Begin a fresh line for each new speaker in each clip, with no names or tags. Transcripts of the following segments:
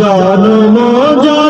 জনম
জন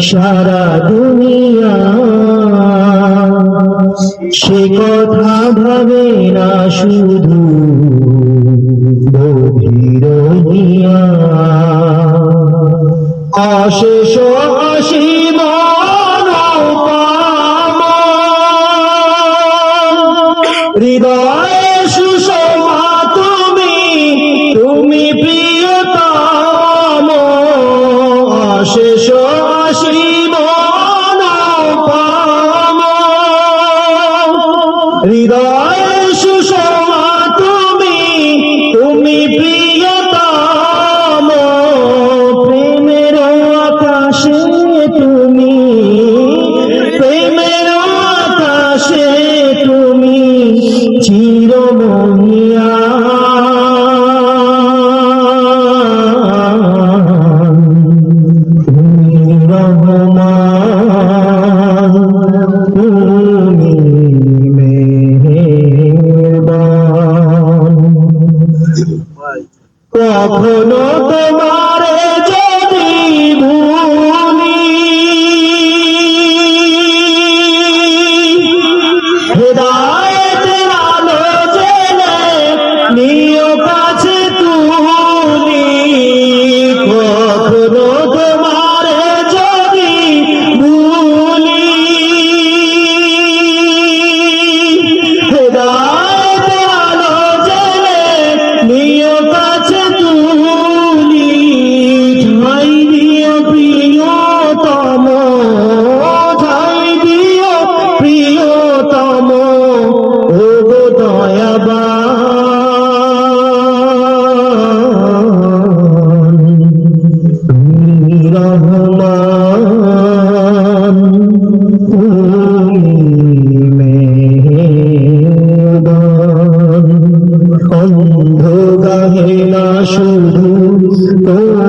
সারা সে কথা ভাবে না শুধু গভীর অশেষ অশেষ 감사합니다. কখনো তোমার